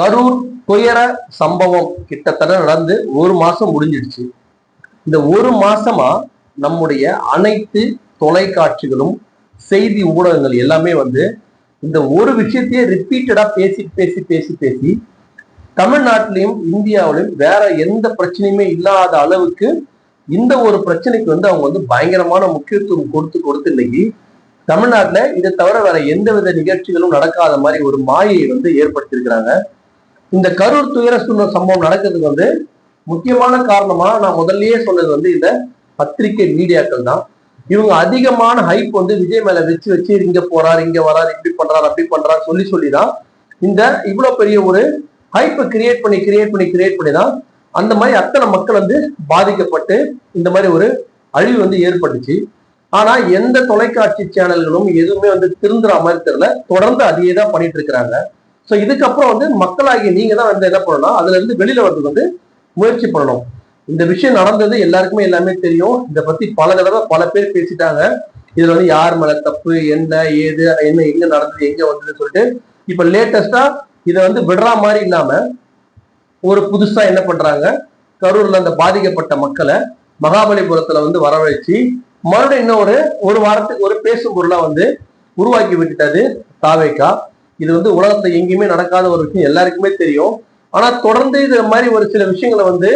கரூர் துயர சம்பவம் கிட்டத்தட்ட நடந்து ஒரு மாசம் முடிஞ்சிடுச்சு. இந்த ஒரு மாசமா நம்முடைய அனைத்து தொலைக்காட்சிகளும் செய்தி ஊடகங்கள் எல்லாமே வந்து இந்த ஒரு விஷயத்தையே ரிப்பீட்டடா பேசி பேசி பேசி பேசி தமிழ்நாட்டிலையும் இந்தியாவிலையும் வேற எந்த பிரச்சனையுமே இல்லாத அளவுக்கு இந்த ஒரு பிரச்சனைக்கு வந்து அவங்க வந்து பயங்கரமான முக்கியத்துவம் கொடுத்து கொடுத்து இன்னைக்கு தமிழ்நாட்டில் இதை தவிர வேற எந்த வித நிகழ்ச்சிகளும் நடக்காத மாதிரி ஒரு மாயை வந்து ஏற்படுத்தியிருக்கிறாங்க. இந்த கரூர் துயர சுண்ண சம்பவம் நடக்கிறதுக்கு வந்து முக்கியமான காரணமா நான் முதல்லயே சொன்னது வந்து இந்த பத்திரிகை மீடியாக்கள் தான். இவங்க அதிகமான ஹைப் வந்து விஜய் மேல வச்சு வச்சு இங்க போறாரு இங்க வராரு இப்படி பண்றாரு அப்படி பண்றாரு சொல்லி சொல்லி தான் இந்த இவ்வளவு பெரிய ஒரு ஹைப்பை கிரியேட் பண்ணி கிரியேட் பண்ணி கிரியேட் பண்ணி தான் அந்த மாதிரி அத்தனை மக்கள் வந்து பாதிக்கப்பட்டு இந்த மாதிரி ஒரு அழிவு வந்து ஏற்பட்டுச்சு. ஆனா எந்த தொலைக்காட்சி சேனல்களும் எதுவுமே வந்து திருந்துற மாதிரி தெரியல. தொடர்ந்து அதையே தான் பண்ணிட்டு இருக்கிறாங்க. ஸோ இதுக்கப்புறம் வந்து மக்களாகி நீங்க தான் வந்து என்ன பண்ணணும்? அதுல இருந்து வெளியில வர்றதுக்கு வந்து முயற்சி பண்ணணும். இந்த விஷயம் நடந்தது எல்லாருக்குமே எல்லாமே தெரியும். இதை பத்தி பல தடவை பல பேர் பேசிட்டாங்க. இதுல வந்து யார் மேல தப்பு என்ன ஏது என்ன எங்க நடந்தது எங்க வந்ததுன்னு சொல்லிட்டு இப்ப லேட்டஸ்டா இதை வந்து விடுற மாதிரி இல்லாம ஒரு புதுசா என்ன பண்றாங்க? கரூர்ல அந்த பாதிக்கப்பட்ட மக்களை மகாபலிபுரத்துல வந்து வரவழைச்சு மறுபடியும் இன்னும் ஒரு ஒரு வாரத்துக்கு ஒரு பேசும் பொருளா வந்து உருவாக்கி விட்டுட்டது தாவேக்கா. இது வந்து உலகத்துல எங்கேயுமே நடக்காத ஒரு விஷயம் எல்லாருக்குமே தெரியும். ஆனா தொடர்ந்து இது மாதிரி ஒரு சில விஷயங்களை வந்து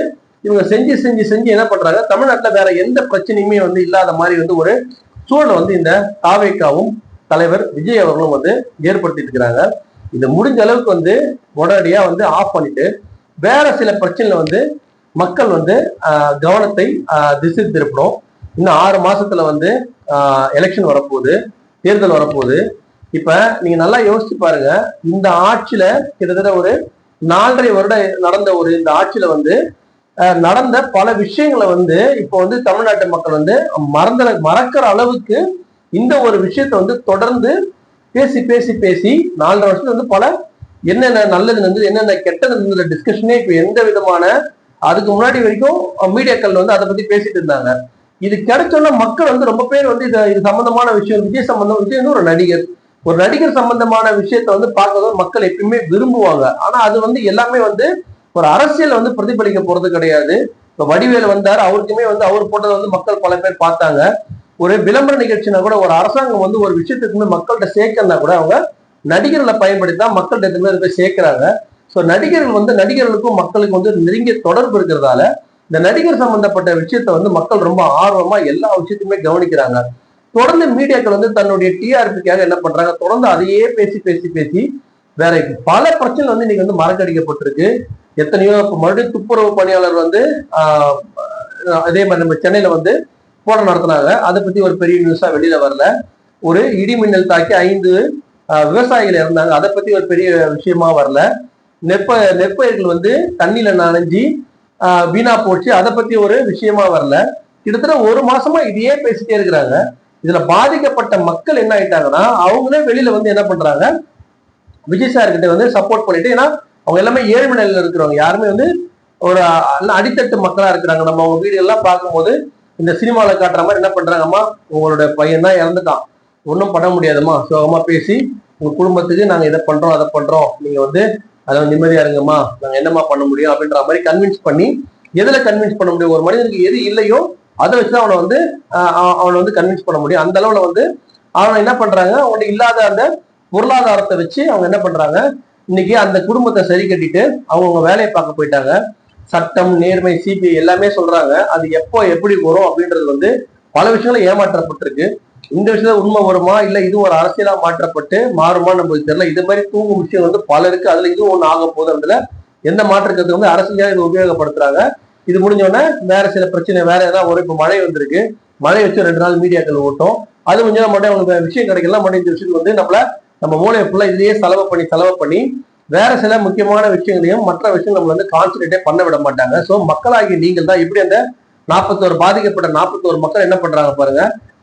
இவங்க செஞ்சு செஞ்சு செஞ்சு என்ன பண்றாங்க? தமிழ்நாட்டுல வேற எந்த பிரச்சனையுமே வந்து இல்லாத மாதிரி வந்து ஒரு சூழலை வந்து இந்த தாவேக்காவும் தலைவர் விஜய் அவர்களும் வந்து ஏற்படுத்திட்டு இருக்கிறாங்க. இது முடிஞ்ச அளவுக்கு வந்து உடனடியா வந்து ஆஃப் பண்ணிட்டு வேற சில பிரச்சனைல வந்து மக்கள் வந்து கவனத்தை திசை திருப்பணும். இன்னும் ஆறு மாசத்துல வந்து எலெக்ஷன் வரப்போகுது தேர்தல் வரப்போகுது. இப்ப நீங்க நல்லா யோசிச்சு பாருங்க. இந்த ஆட்சியில கிட்டத்தட்ட ஒரு நாலரை வருட நடந்த ஒரு இந்த ஆட்சியில வந்து நடந்த பல விஷயங்களை வந்து இப்போ வந்து தமிழ்நாட்டு மக்கள் வந்து மறந்த மறக்கிற அளவுக்கு இந்த ஒரு விஷயத்தை வந்து தொடர்ந்து பேசி பேசி பேசி நாலரை வருஷத்துல வந்து பல என்னென்ன நல்லது இருந்தது என்னென்ன கெட்டது இருந்தது டிஸ்கஷனே இப்போ எந்த விதமான அதுக்கு முன்னாடி வரைக்கும் மீடியாக்கள் வந்து அதை பத்தி பேசிட்டு இருந்தாங்க. இது கிடைச்சோன்னா மக்கள் வந்து ரொம்ப பேர் வந்து இது இது சம்பந்தமான விஷயம் விஜய் சம்பந்தம் விஜய் ஒரு நடிகர். ஒரு நடிகர் சம்பந்தமான விஷயத்த வந்து பார்க்கறது மக்கள் எப்பயுமே விரும்புவாங்க. ஆனா அது வந்து எல்லாமே வந்து ஒரு அரசியல் வந்து பிரதிபலிக்க போறது கிடையாது. இப்ப வடிவேலு வந்தார் அவருக்குமே வந்து அவர் போட்டதை வந்து மக்கள் பல பேர் பார்த்தாங்க. ஒரு விளம்பர நிகழ்ச்சினா கூட ஒரு அரசாங்கம் வந்து ஒரு விஷயத்துக்கு வந்து மக்கள்கிட்ட சேர்க்கறனா கூட அவங்க நடிகர்களை பயன்படுத்தி தான் மக்கள்கிட்ட எதுவுமே போய் போய் சேர்க்கிறாங்க. ஸோ நடிகர்கள் வந்து நடிகர்களுக்கும் மக்களுக்கும் வந்து நெருங்கிய தொடர்பு இருக்கிறதால இந்த நடிகர் சம்பந்தப்பட்ட விஷயத்த வந்து மக்கள் ரொம்ப ஆர்வமா எல்லா விஷயத்தையுமே கவனிக்கிறாங்க. தொடர்ந்து மீடியாக்கள் வந்து தன்னுடைய டிஆர்பிக்காக என்ன பண்றாங்க? தொடர்ந்து அதையே பேசி பேசி பேசி வேற பல பிரச்சனை வந்து இன்னைக்கு வந்து மறக்கடிக்கப்பட்டிருக்கு. எத்தனையோ இப்ப மறுபடியும் துப்புரவு பணியாளர் வந்து அதே மாதிரி நம்ம சென்னையில வந்து போராட்டம் நடத்தினாங்க. அதை பத்தி ஒரு பெரிய நியூஸா வெளியில வரல. ஒரு இடி மின்னல் தாக்கி ஐந்து விவசாயிகள் இறந்தாங்க. அதை பத்தி ஒரு பெரிய விஷயமா வரல. நெற்ப நெற்பயிர்கள் வந்து தண்ணியில நனைஞ்சி வீணா போச்சு. அதை பத்தி ஒரு விஷயமா வரல. கிட்டத்தட்ட ஒரு மாசமா இதையே பேசிட்டே இருக்கிறாங்க. இதுல பாதிக்கப்பட்ட மக்கள் என்ன ஆயிட்டாங்கன்னா அவங்களே வெளியில வந்து என்ன பண்றாங்க விஜய் சார் கிட்ட வந்து சப்போர்ட் பண்ணிட்டு ஏன்னா அவங்க எல்லாமே ஏழ்மை நிலையில இருக்கிறவங்க. யாருமே வந்து ஒரு அடித்தட்டு மக்களா இருக்கிறாங்க. நம்ம அவங்க வீடு எல்லாம் பார்க்கும்போது இந்த சினிமாவில் காட்டுற மாதிரி என்ன பண்றாங்கம்மா உங்களோட பையன் தான் இறந்துட்டான். ஒன்றும் பண்ண முடியாதும்மா. சோகமா பேசி உங்க குடும்பத்துக்கு நாங்க இதை பண்றோம் அதை பண்றோம். நீங்க வந்து அதை நிம்மதியா இருங்கம்மா. நாங்க என்னம்மா பண்ண முடியும் அப்படின்ற மாதிரி கன்வின்ஸ் பண்ணி எதுல கன்வின்ஸ் பண்ண முடியும்? ஒரு மனிதனுக்கு எது இல்லையோ அதை வச்சு அவனை வந்து அவனை வந்து கன்வின்ஸ் பண்ண முடியும். அந்த அளவுல வந்து அவன் என்ன பண்றாங்க அவன்கிட்ட இல்லாத அந்த பொருளாதாரத்தை வச்சு அவங்க என்ன பண்றாங்க இன்னைக்கு அந்த குடும்பத்தை சரி கட்டிட்டு அவங்கவுங்க வேலையை பார்க்க போயிட்டாங்க. சட்டம் நேர்மை சிபிஐ எல்லாமே சொல்றாங்க. அது எப்போ எப்படி வரும் அப்படின்றது வந்து பல விஷயங்களும் ஏமாற்றப்பட்டிருக்கு. இந்த விஷயத்துல உண்மை வருமா? இல்ல இது ஒரு அரசியலா மாற்றப்பட்டு மாறுமா நமக்கு தெரியல. இது மாதிரி தூங்கும் விஷயம் வந்து பல இருக்கு. அதுல இதுவும் ஒண்ணு ஆக போகுது. அதுல எந்த மாற்றத்துக்கு வந்து அரசியலா இது உபயோகப்படுத்துறாங்க. இது முடிஞ்சோடனே வேற சில பிரச்சனை வேற ஏதாவது ஒரு இப்போ மழை வந்திருக்கு. மழை வச்சு ரெண்டு நாள் மீடியாக்கள் ஓட்டும். அது முடிஞ்சா மட்டும் அவங்களுக்கு விஷயம் கிடைக்கல. மட்டும் இந்த விஷயத்துக்கு வந்து நம்மள நம்ம மூளையை ஃபுல்லாக இதுலேயே செலவு பண்ணி செலவு பண்ணி வேற சில முக்கியமான விஷயங்களையும் மற்ற விஷயம் நம்ம வந்து கான்சன்ட்ரேட்டே பண்ண விட மாட்டாங்க. ஸோ மக்களாகி நீங்கள் தான் இப்படி அந்த நாற்பத்தோரு பாதிக்கப்பட்ட நாற்பத்தோரு மக்கள் என்ன பண்றாங்க பாருங்க.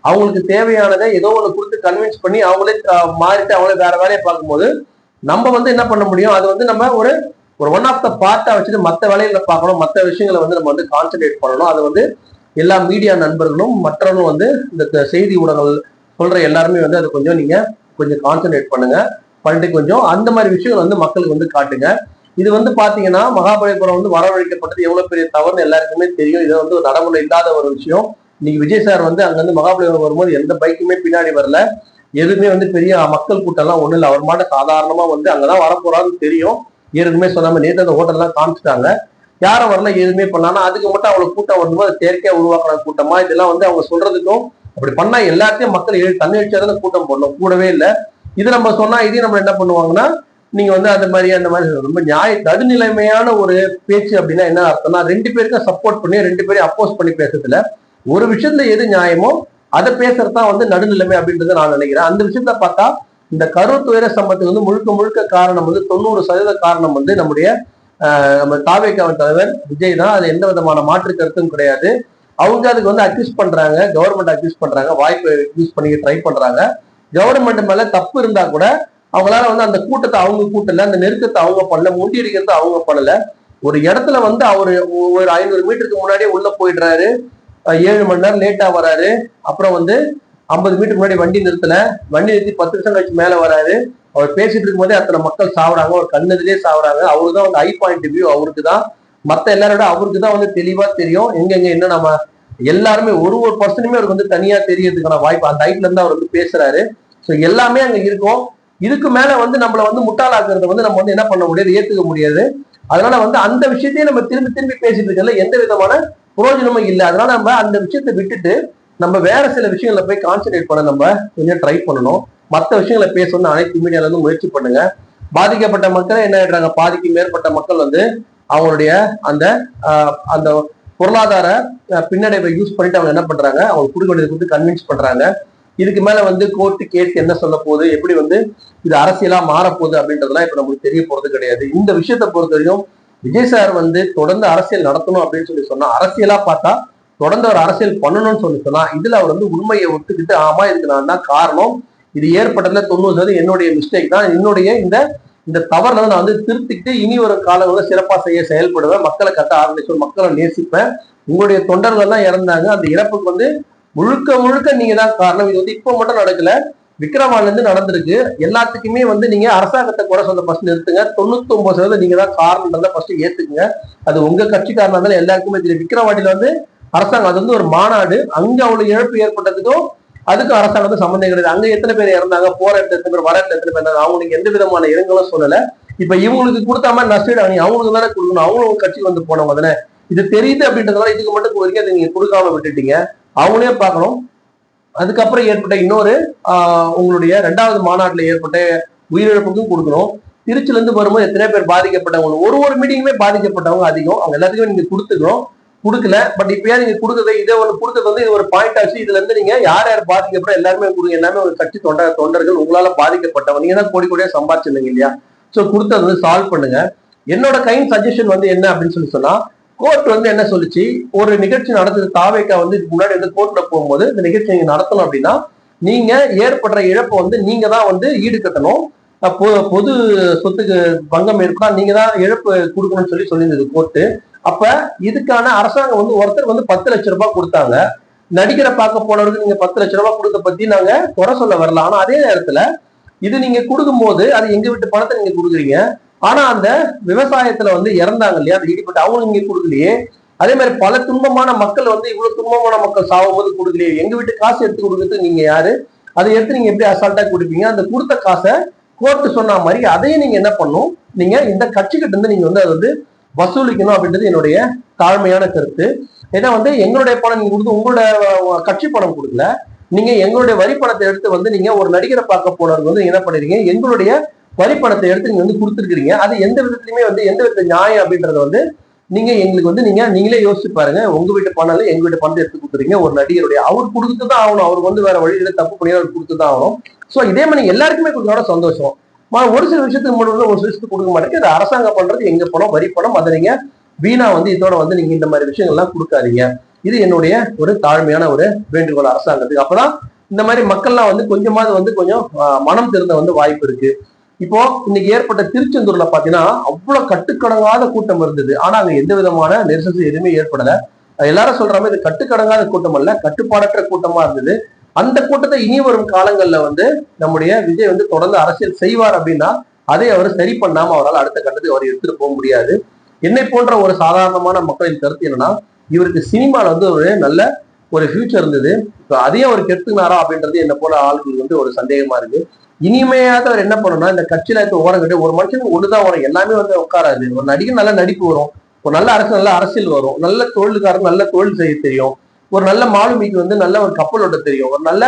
அவங்களுக்கு தேவையானதை ஏதோ ஒன்று கொடுத்து கன்வின்ஸ் பண்ணி அவங்களே மாறிட்டு அவங்களே வேற வேலையை பார்க்கும்போது நம்ம வந்து என்ன பண்ண முடியும்? அது வந்து நம்ம ஒரு ஒரு ஒன் ஆஃப் த பார்ட்டா வச்சுட்டு மற்ற வேலையில பார்க்கணும் மற்ற விஷயங்களை வந்து நம்ம வந்து கான்சென்ட்ரேட் பண்ணணும். அது வந்து எல்லா மீடியா நண்பர்களும் மற்றவங்களும் வந்து இந்த செய்தி ஊடகங்கள் சொல்ற எல்லாருமே வந்து அதை கொஞ்சம் நீங்க கொஞ்சம் கான்சென்ட்ரேட் பண்ணுங்க. பண்ணிட்டு கொஞ்சம் அந்த மாதிரி விஷயங்கள் வந்து மக்களுக்கு வந்து காட்டுங்க. இது வந்து பாத்தீங்கன்னா மகாபலிபுரம் வந்து வரவழைக்கப்பட்டது எவ்வளவு பெரிய தவறுன்னு எல்லாருக்குமே தெரியும். இது வந்து ஒரு நடைமுறை இல்லாத ஒரு விஷயம். இன்னைக்கு விஜய் சார் வந்து அங்க வந்து மகாபலிபுரம் வரும்போது எந்த பைக்குமே பின்னாடி வரல. எதுவுமே வந்து பெரிய மக்கள் கூட்டம் எல்லாம் ஒண்ணு இல்லை. அவர் மாட்ட சாதாரணமா வந்து அங்கதான் வரப்போறான்னு தெரியும். ஏற்கனவே சொல்லாம நேற்று அந்த ஹோட்டல் காமிச்சிட்டாங்க. யாரும் வரல எதுவுமே பண்ணலாம் அதுக்கு மட்டும் அவ்வளவு கூட்டம் வரும்போது அது செயற்கையா உருவாக்குற கூட்டமா? இதெல்லாம் வந்து அவங்க சொல்றதுக்கும் அப்படி பண்ணா எல்லாத்தையும் மக்கள் எழு தன்னெழுச்சியா தானே கூட்டம் போடணும். கூடவே இல்லை. இது நம்ம சொன்னா இதையும் நம்ம என்ன பண்ணுவாங்கன்னா நீங்க வந்து அந்த மாதிரி அந்த மாதிரி ரொம்ப நியாய நடுநிலைமையான ஒரு பேச்சு அப்படின்னா என்ன அர்த்தம்னா ரெண்டு பேருக்கும் சப்போர்ட் பண்ணி ரெண்டு பேரையும் அப்போஸ் பண்ணி பேசுறதுல ஒரு விஷயத்துல எது நியாயமோ அதை பேசுறது தான் வந்து நடுநிலைமை அப்படின்றத நான் நினைக்கிறேன். அந்த விஷயத்த பார்த்தா இந்த கரூர் துயர சம்பத்துக்கு வந்து முழுக்க முழுக்க காரணம் வந்து தொண்ணூறு சதவீத காரணம் வந்து நம்முடைய நம்ம தாவேக்காவின் தலைவர் விஜய் தான். அது எந்த விதமான மாற்று கருத்தும் கிடையாது. அவங்க அதுக்கு வந்து அக்யூஸ் பண்றாங்க. கவர்மெண்ட் அக்யூஸ் பண்றாங்க. வாய்ப்பை யூஸ் பண்ணி ட்ரை பண்றாங்க. கவர்மெண்ட் மேல தப்பு இருந்தா கூட அவங்களால வந்து அந்த கூட்டத்தை அவங்க கூட்டல அந்த நெருக்கத்தை அவங்க பண்ணல முண்டியடிக்கிறத அவங்க பண்ணல. ஒரு இடத்துல வந்து அவர் ஒரு ஐநூறு மீட்டருக்கு முன்னாடியே உள்ள போயிடுறாரு. ஏழு மணி நேரம் லேட்டா வராரு. அப்புறம் வந்து ஐம்பது மீட்டர் முன்னாடி வண்டி நிறுத்தல வண்டி நிறுத்தி பத்து நிமிஷம் கழிச்சு மேல வராரு. அவர் பேசிட்டு இருக்கும்போதே அத்தனை மக்கள் சாவுறாங்க. ஒரு கண்ணதிலே சாவுறாங்க அவரு தான் வந்து ஐ பாயிண்ட் வியூ அவருக்கு தான். மத்த எல்லாரோட அவருக்கு தான் வந்து தெளிவா தெரியும். எங்க எங்க என்ன நம்ம எல்லாருமே ஒரு ஒரு பர்சனுமே அவருக்கு வந்து தனியா தெரியறதுக்கான வாய்ப்பு அந்த ஹைட்ல இருந்து அவர் வந்து பேசுறாரு. ஸோ எல்லாமே அங்க இருக்கும். இதுக்கு மேல வந்து நம்மள வந்து முட்டாளாக்குறத வந்து நம்ம வந்து என்ன பண்ண முடியாது ஏத்துக்க முடியாது. அதனால வந்து அந்த விஷயத்தையே நம்ம திரும்பி திரும்பி பேசிட்டு இருக்கல எந்த விதமான பிரயோஜனமும் இல்லை. அதனால நம்ம அந்த விஷயத்தை விட்டுட்டு நம்ம வேற சில விஷயங்களை போய் கான்சென்ட்ரேட் பண்ண நம்ம கொஞ்சம் ட்ரை பண்ணணும். மற்ற விஷயங்களை பேசணும்னு அனைத்து மீடியால இருந்து முயற்சி பண்ணுங்க. பாதிக்கப்பட்ட மக்கள் என்ன ஆயிடுறாங்க? பாதிக்கு மேற்பட்ட மக்கள் வந்து அவங்களுடைய அந்த அந்த பொருளாதார பின்னடைவை யூஸ் பண்ணிட்டு அவங்க என்ன பண்றாங்க? அவங்க கொடுக்க வேண்டியது கொடுத்து கன்வின்ஸ் பண்றாங்க. இதுக்கு மேல வந்து கோர்ட்டு கேஸ் என்ன சொல்ல போகுது? எப்படி வந்து இது அரசியலா மாறப்போகுது அப்படின்றதெல்லாம் இப்ப நமக்கு தெரிய போறது கிடையாது. இந்த விஷயத்தை பொறுத்த வரைக்கும் விஜய் சார் வந்து தொடர்ந்து அரசியல் நடத்தணும் அப்படின்னு சொல்லி சொன்னா அரசியலா பார்த்தா தொடர்ந்து அவர் அரசியல் பண்ணணும்னு சொல்லி சொன்னா இதுல அவர் வந்து உண்மையை ஒத்துக்கிட்டு ஆமா இதுக்கு நான் தான் காரணம்? இது ஏற்பட்டதுல தொண்ணூறு சதவீதம் என்னுடைய மிஸ்டேக் தான். என்னுடைய இந்த இந்த தவறுல வந்து நான் வந்து திருத்திக்கிட்டு இனி ஒரு காலங்களில் சிறப்பா செய்ய செயல்படுவேன் மக்களை கட்ட ஆரம்பிச்சு மக்களை நேசிப்பேன். உங்களுடைய தொண்டர்கள் எல்லாம் இறந்தாங்க. அந்த இறப்புக்கு வந்து முழுக்க முழுக்க நீங்க தான் காரணம். இது வந்து இப்போ மட்டும் நடக்கல. விக்ரமால இருந்து நடந்திருக்கு. எல்லாத்துக்குமே வந்து நீங்க அரசாங்கத்தை குறை சொல்ல ஃபர்ஸ்ட் நிறுத்துங்க. தொண்ணூத்தி ஒன்பது சதவீதம் நீங்க தான் காரணம் ஃபர்ஸ்ட் ஏத்துக்குங்க. அது உங்க கட்சிக்காரனா இருந்தாலும் எல்லாருக்குமே தெரியும். விக்ரவாண்டியில வந்து அரசாங்கம் அது வந்து ஒரு மாநாடு. அங்க அவ்வளவு இழப்பு ஏற்பட்டதுக்கும் அதுக்கும் அரசாங்கம் சம்மந்தம் கிடையாது. அங்க எத்தனை பேர் இறந்தாங்க போற இடத்துல எத்தனை பேர் வர இடத்துல எத்தனை பேர் இருந்தாங்க அவங்களுக்கு எந்த விதமான இரங்கலும் சொல்லல. இப்ப இவங்களுக்கு கொடுத்த மாதிரி நஷ்டீடு நீ அவங்களுக்கு தானே கொடுக்கணும். அவங்களும் கட்சி வந்து போனவங்க தானே. இது தெரியுது அப்படின்றதுனால இதுக்கு மட்டும் வரைக்கும் அதை நீங்க கொடுக்காம விட்டுட்டீங்க. அவங்களே பார்க்கணும். அதுக்கப்புறம் ஏற்பட்ட இன்னொரு உங்களுடைய ரெண்டாவது மாநாட்டில் ஏற்பட்ட உயிரிழப்புக்கும் கொடுக்கணும். திருச்சில இருந்து வரும்போது எத்தனை பேர் பாதிக்கப்பட்டவங்க. ஒரு ஒரு மீட்டிங்குமே பாதிக்கப்பட்டவங்க அதிகம். அவங்க எல்லாத்துக்குமே நீங்க கொடுத்துக்கணும். கொடுக்கல பட் இப்பயா நீங்க கொடுக்கறது இதே ஒன்று கொடுத்தது வந்து இது ஒரு பாயிண்ட் ஆச்சு. இதுல இருந்து நீங்க யார் யார் பாதிக்கப்பட்ட எல்லாருமே கொடுங்க. எல்லாமே ஒரு கட்சி தொண்டர் தொண்டர்கள் உங்களால பாதிக்கப்பட்டவங்க. நீங்க தான் கோடி கோடியா சம்பாதிச்சிருந்தீங்க இல்லையா? சோ கொடுத்தது வந்து சால்வ் பண்ணுங்க. என்னோட கைண்ட் சஜஷன் வந்து என்ன அப்படின்னு சொல்லி சொன்னா கோர்ட் வந்து என்ன சொல்லுச்சு? ஒரு நிகழ்ச்சி நடந்தது தாவேக்கா வந்து இதுக்கு முன்னாடி வந்து கோர்ட்ல போகும்போது இந்த நிகழ்ச்சி நீங்க நடத்தணும் அப்படின்னா நீங்க ஏற்படுற இழப்பை வந்து நீங்க தான் வந்து ஈடுகட்டணும். பொ- பொது சொத்துக்கு பங்கம் இருக்கா? நீங்க தான் இழப்பு கொடுக்கணும்னு சொல்லி சொல்லியிருந்தது கோர்ட்டு அப்ப இதுக்கான அரசாங்கம் வந்து ஒருத்தர் வந்து பத்து லட்ச ரூபாய் கொடுத்தாங்க. நடிகரை பார்க்க போனவருக்கு நீங்க பத்து லட்ச ரூபாய் கொடுத்த பத்தி நாங்க குறை சொல்ல வரல. ஆனா அதே நேரத்துல இது நீங்க கொடுக்கும்போது அது எங்க வீட்டு பணத்தை நீங்க கொடுக்குறீங்க. ஆனா அந்த விவசாயத்துல வந்து இறந்தாங்க இல்லையா? அது ஈடுபட்டு அவங்க நீங்க கொடுக்கலையே. அதே மாதிரி பல துன்பமான மக்கள் வந்து இவ்வளவு துன்பமான மக்கள் சாகும் போது கொடுக்கலையே. எங்க வீட்டு காசு எடுத்து கொடுக்குறது நீங்க யாரு? அதை எடுத்து நீங்க எப்படி அசால்ட்டா கொடுப்பீங்க? அந்த கொடுத்த காசை கோர்ட்டு சொன்ன மாதிரி அதையும் நீங்க என்ன பண்ணும்? நீங்க இந்த கட்சிக்கிட்ட இருந்து நீங்க வந்து அதை வந்து வசூலிக்கணும் அப்படின்றது என்னுடைய தாழ்மையான கருத்து. ஏன்னா வந்து எங்களுடைய பணம் நீங்க கொடுத்து உங்களோட கட்சி பணம் கொடுக்கல. நீங்க எங்களுடைய வரி பணத்தை எடுத்து வந்து நீங்க ஒரு நடிகரை பார்க்க போனவருக்கு வந்து என்ன பண்ணிருக்கீங்க எங்களுடைய வரி பணத்தை எடுத்து நீங்க வந்து கொடுத்துருக்கீங்க அது எந்த விதத்துலயுமே வந்து எந்த வித நியாயம் அப்படின்றத வந்து நீங்க எங்களுக்கு வந்து நீங்க நீங்களே யோசிச்சு பாருங்க. உங்க வீட்டு பணம் எங்க வீட்டு பணத்தை எடுத்து கொடுத்துறீங்க ஒரு நடிகருடைய அவர் கொடுத்து தான் ஆகணும். அவர் வந்து வேற வழியில தப்பு பண்ணி அவர் கொடுத்து தான் ஆகணும். சோ இதே மாதிரி எல்லாருக்குமே கொடுத்தோட சந்தோஷம். ஒரு சில விஷயத்துக்கு மட்டும் ஒரு சில விஷயத்துக்கு கொடுக்க மாட்டேங்குது அது அரசாங்கம் பண்றது எங்க பணம் வரி பணம் அதை நீங்க வீணா வந்து இதோட வந்து நீங்க இந்த மாதிரி விஷயங்கள்லாம் கொடுக்காதீங்க. இது என்னுடைய ஒரு தாழ்மையான ஒரு வேண்டுகோள் அரசாங்கத்துக்கு. அப்பதான் இந்த மாதிரி மக்கள்லாம் வந்து கொஞ்சமாவது வந்து கொஞ்சம் மனம் திறந்த வந்து வாய்ப்பு இருக்கு. இப்போ இன்னைக்கு ஏற்பட்ட திருச்செந்தூர்ல பாத்தீங்கன்னா அவ்வளவு கட்டுக்கடங்காத கூட்டம் இருந்தது. ஆனா அங்க எந்த விதமான நெரிசல் எதுவுமே ஏற்படல. எல்லாரும் சொல்ற மாதிரி இது கட்டுக்கடங்காத கூட்டம் அல்ல கட்டுப்பாடற்ற கூட்டமா இருந்தது. அந்த கூட்டத்தை இனி வரும் காலங்கள்ல வந்து நம்முடைய விஜய் வந்து தொடர்ந்து அரசியல் செய்வார் அப்படின்னா அதை அவர் சரி பண்ணாம அவரால் அடுத்த கட்டத்துக்கு அவர் எடுத்துட்டு போக முடியாது. என்னை போன்ற ஒரு சாதாரணமான மக்களின் கருத்து என்னன்னா இவருக்கு சினிமால வந்து ஒரு நல்ல ஒரு ஃபியூச்சர் இருந்தது. இப்போ அதையும் அவர் கெடுத்துனாரா அப்படின்றது என்ன போல ஆளுங்களுக்கு வந்து ஒரு சந்தேகமா இருக்கு. இனிமையாவது அவர் என்ன பண்ணணும்னா இந்த கட்சியில இருக்க ஓரம் கட்டி ஒரு மனுஷனுக்கு ஒண்ணுதான் வரும். எல்லாமே வந்து உட்காராது. ஒரு நடிகர் நல்ல நடிப்பு வரும். ஒரு நல்ல அரசு நல்ல அரசியல் வரும். நல்ல தொழிலுக்காரன் நல்ல தொழில் செய்ய தெரியும். ஒரு நல்ல மாலுமிக்கு வந்து நல்ல ஒரு கப்பல் ஓட்ட தெரியும். ஒரு நல்ல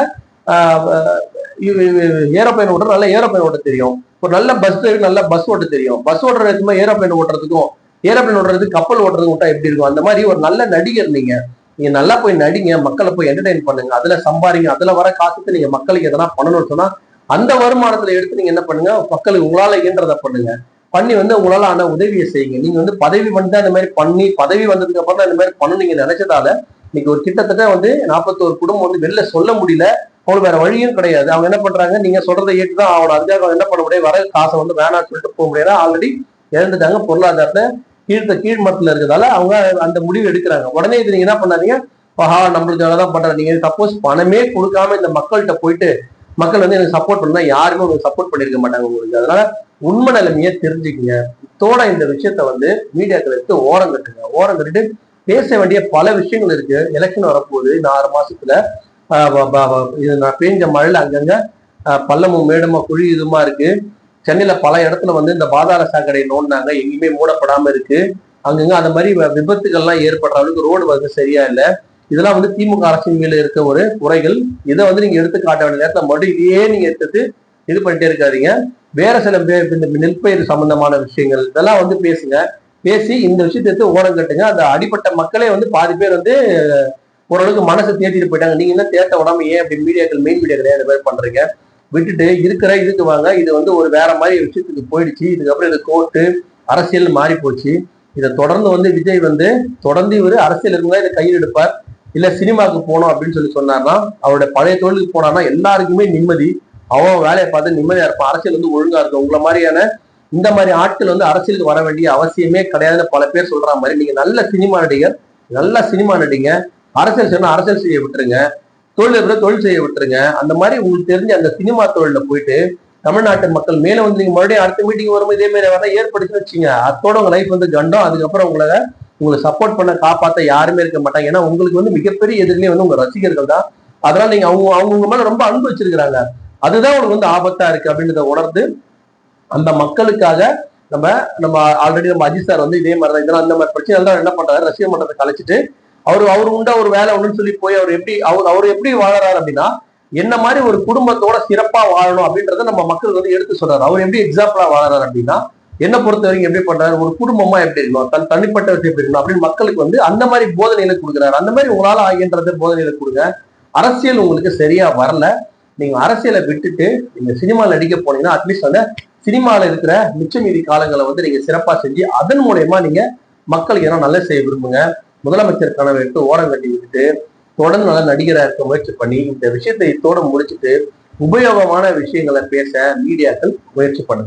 ஏரோப்ளைன் ஓட்ட நல்ல ஏரோப்ளைன் ஓட்ட தெரியும். ஒரு நல்ல பஸ் டிரைவர் நல்ல பஸ் ஓட்ட தெரியும். பஸ் ஓட்டுறதுக்குமே ஏரோப்ளைன் ஓட்டுறதுக்கும் ஏரோப்ளைன் ஓட்டுறதுக்கு கப்பல் ஓட்டுறது விட்டா எப்படி இருக்கும்? அந்த மாதிரி ஒரு நல்ல நடிகர் நீங்க. நீங்க நல்லா போய் நடிங்க மக்களை போய் என்டர்டைன் பண்ணுங்க. அதுல சம்பாதிங்க அதுல வர காசுக்கு நீங்க மக்களுக்கு எதனா பண்ணணும்னு சொன்னா அந்த வருமானத்துல எடுத்து நீங்க என்ன பண்ணுங்க? மக்களுக்கு உங்களால இயன்றதை பண்ணுங்க. பண்ணி வந்து உங்களால ஆன உதவியை செய்யுங்க. நீங்க வந்து பதவி வந்து இந்த மாதிரி பண்ணி பதவி வந்ததுக்கு அப்புறம் தான் இந்த மாதிரி பண்ணணும் நீங்க நினைச்சதால இன்னைக்கு ஒரு கிட்டத்தட்ட வந்து நாற்பத்தோரு குடும்பம் வந்து வெளில சொல்ல முடியல. அவங்களுக்கு வேற வழியும் கிடையாது. அவங்க என்ன பண்றாங்க? நீங்க சொல்றதை ஏற்றுதான் அவனோட அதிகாரம் என்ன பண்ண முடியாது? வர காசை வந்து வேணாம்னு சொல்லிட்டு போக முடியாது. ஆல்ரெடி இழந்துட்டாங்க. பொருளாதாரத்தை கீழ்த்த கீழ் கீழ்மட்டத்துல இருக்கிறதால அவங்க அந்த முடிவு எடுக்கிறாங்க. உடனே இது நீங்க என்ன பண்ணாதீங்க? ஆஹா நம்மளுக்கு தான் பண்றாங்க. நீங்க சப்போஸ் பணமே கொடுக்காம இந்த மக்கள்கிட்ட போயிட்டு மக்கள் வந்து எனக்கு சப்போர்ட் பண்ணா யாருமே உங்களுக்கு சப்போர்ட் பண்ணிருக்க மாட்டாங்க உங்களுக்கு. அதனால உண்மை நிலைமையை தெரிஞ்சுக்கங்க. தோட இந்த விஷயத்த வந்து மீடியாக்களுக்கு ஓரம் கட்டுங்க. ஓரம் கட்டிட்டு பேச வேண்டிய பல விஷயங்கள் இருக்கு. எலெக்ஷன் வரப்போகுது. இந்த ஆறு மாசத்துல இது நான் பேஞ்ச மழையில அங்கங்க பள்ளமும் மேடமா குழி இதுமா இருக்கு. சென்னையில பல இடத்துல வந்து இந்த பாதாள சாக்கடை நோண்டினாங்க. எங்கேயுமே மூடப்படாம இருக்கு. அங்கங்க அந்த மாதிரி விபத்துகள்லாம் ஏற்படுற அளவுக்கு ரோடு வந்து சரியா இல்லை. இதெல்லாம் வந்து திமுக அரசின் மேல இருக்க ஒரு குறைகள். இதை வந்து நீங்க எடுத்து காட்ட வேண்டிய நேரத்தில் மறுபடியும் இதையே நீங்க எடுத்து இது பண்ணிட்டே இருக்காதீங்க. வேற சில இந்த நெற்பயிர் சம்பந்தமான விஷயங்கள் இதெல்லாம் வந்து பேசுங்க. பேசி இந்த விஷயத்தை ஓரம் கட்டுங்க. அந்த அடிப்பட்ட மக்களே வந்து பாதி பேர் வந்து ஓரளவுக்கு மனசை தேட்டிட்டு போயிட்டாங்க. நீங்க என்ன தேட்ட உடம்பு ஏன் அப்படி மீடியாக்கள் மெயின் மீடியாக்கள் இந்த மாதிரி பண்றீங்க? விட்டுட்டு இருக்கிற இதுக்கு வாங்க. இது வந்து ஒரு வேற மாதிரி விஷயத்துக்கு போயிடுச்சு. இதுக்கப்புறம் இது கோர்ட்டு அரசியல் மாறி போச்சு. இதை தொடர்ந்து வந்து விஜய் வந்து தொடர்ந்து இவர் அரசியல் இருந்தா இதை கையில் எடுப்பார். இல்ல சினிமாவுக்கு போனோம் அப்படின்னு சொல்லி சொன்னார்னா அவருடைய பழைய தொழிலுக்கு போனார்னா எல்லாருக்குமே நிம்மதி. அவன் வேலையை பார்த்து நிம்மதியா இருப்பான். அரசியல் வந்து ஒழுங்கா இருக்கும். உங்களை மாதிரியான இந்த மாதிரி ஆட்கள் வந்து அரசியலுக்கு வர வேண்டிய அவசியமே கிடையாதுன்னு பல பேர் சொல்ற மாதிரி. நீங்க நல்ல சினிமா நடிகர் நல்ல சினிமா நடிங்க. அரசியல் செய்யணும் அரசியல் செய்ய விட்டுருங்க. தொழில் இருக்கிற தொழில் செய்ய விட்டுருங்க. அந்த மாதிரி உங்களுக்கு தெரிஞ்ச அந்த சினிமா தொழில போயிட்டு தமிழ்நாட்டு மக்கள் மேல வந்து நீங்க மறுபடியும் அடுத்த மீட்டிங் வரும்போது இதே மாதிரி வேணா ஏற்படுத்தி வச்சுங்க. அத்தோட உங்க லைஃப் வந்து கண்டம். அதுக்கப்புறம் உங்களை உங்களை சப்போர்ட் பண்ண காப்பாத்த யாருமே இருக்க மாட்டாங்க. ஏன்னா உங்களுக்கு வந்து மிகப்பெரிய எதிரிலே வந்து உங்க ரசிகர்கள் தான். அதனால நீங்க அவங்க அவங்க மேல ரொம்ப அன்பு வச்சிருக்கிறாங்க. அதுதான் உங்களுக்கு வந்து ஆபத்தா இருக்கு அப்படின்றத உணர்ந்து அந்த மக்களுக்காக நம்ம நம்ம ஆல்ரெடி நம்ம அஜித் சார் வந்து இதே மாதிரி தான் இதெல்லாம் அந்த மாதிரி பிரச்சனை தான் என்ன பண்றாரு? ரஷ்ய மன்றத்தை கலைச்சிட்டு அவர் அவர் உண்டா ஒரு வேலை ஒன்றுன்னு சொல்லி போய் அவர் எப்படி அவர் அவர் எப்படி வாழறாரு அப்படின்னா என்ன மாதிரி ஒரு குடும்பத்தோட சிறப்பா வாழணும் அப்படின்றத நம்ம மக்கள் வந்து எடுத்து சொல்றாரு. அவர் எப்படி எக்ஸாம்பிளா வாழறாரு அப்படின்னா என்ன பொறுத்த வரைக்கும் எப்படி பண்றாரு? ஒரு குடும்பமா எப்படி இருக்கணும்? தன் தனிப்பட்ட எப்படி இருக்கணும்? அப்படின்னு மக்களுக்கு வந்து அந்த மாதிரி போதனையில கொடுக்குறாரு. அந்த மாதிரி உங்களால ஆகின்றத போதனையில கொடுங்க. அரசியல் உங்களுக்கு சரியா வரல. நீங்க அரசியலை விட்டுட்டு நீங்க சினிமாவில் நடிக்க போனீங்கன்னா அட்லீஸ்ட் வந்து சினிமாவில் இருக்கிற மிச்ச மீதி காலங்களை வந்து நீங்க சிறப்பா செஞ்சு அதன் மூலயமா நீங்க மக்களுக்கு ஏன்னா நல்ல செய்ய விரும்புங்க. முதலமைச்சர் கனவை எடுத்து ஓரம் கட்டி விட்டுட்டு தொடர்ந்து நல்ல நடிகராக இருக்க முயற்சி பண்ணி இந்த விஷயத்தை இத்தோட முடிச்சுட்டு உபயோகமான விஷயங்களை பேச மீடியாக்கள் முயற்சி பண்ணுங்க.